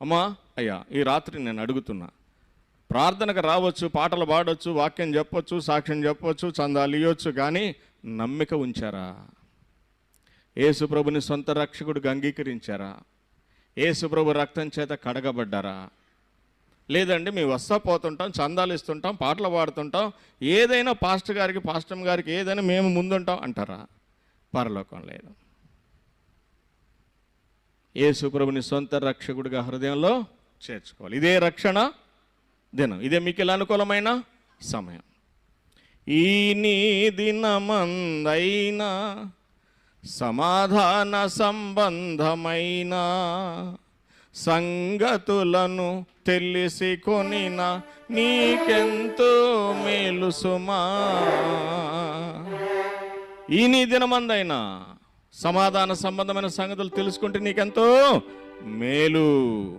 అమ్మా అయ్యా ఈ రాత్రి నేను అడుగుతున్నా. ప్రార్థనకు రావచ్చు పాటలు పాడవచ్చు వాక్యం చెప్పొచ్చు సాక్ష్యం చెప్పొచ్చు చందాలు ఇవ్వచ్చు కానీ నమ్మిక ఉంచారా? ఏసుప్రభుని సొంత రక్షకుడిగా అంగీకరించారా? ఏసుప్రభు రక్తం చేత కడగబడ్డారా? లేదండి మేము వస్తా పోతుంటాం చందాలు ఇస్తుంటాం పాటలు పాడుతుంటాం ఏదైనా పాస్టర్ గారికి పాస్టమ్ గారికి ఏదైనా మేము ముందుంటాం అంటారా? పరలోకం లేదు. యేసుప్రభుని సొంత రక్షకుడిగా హృదయంలో చేర్చుకోవాలి. ఇదే రక్షణ దినం. ఇదే మీకు ఇలా అనుకూలమైన సమయం? ఈ నీ దినమందైనా సమాధాన సంబంధమైన సంగతులను తెలిసి కొనిన నీకెంతో మేలు సుమా ఈ నీ దినమందైనా సమాధాన సంబంధమైన సంగతులు తెలుసుకుంటే నీకెంతో మేలు.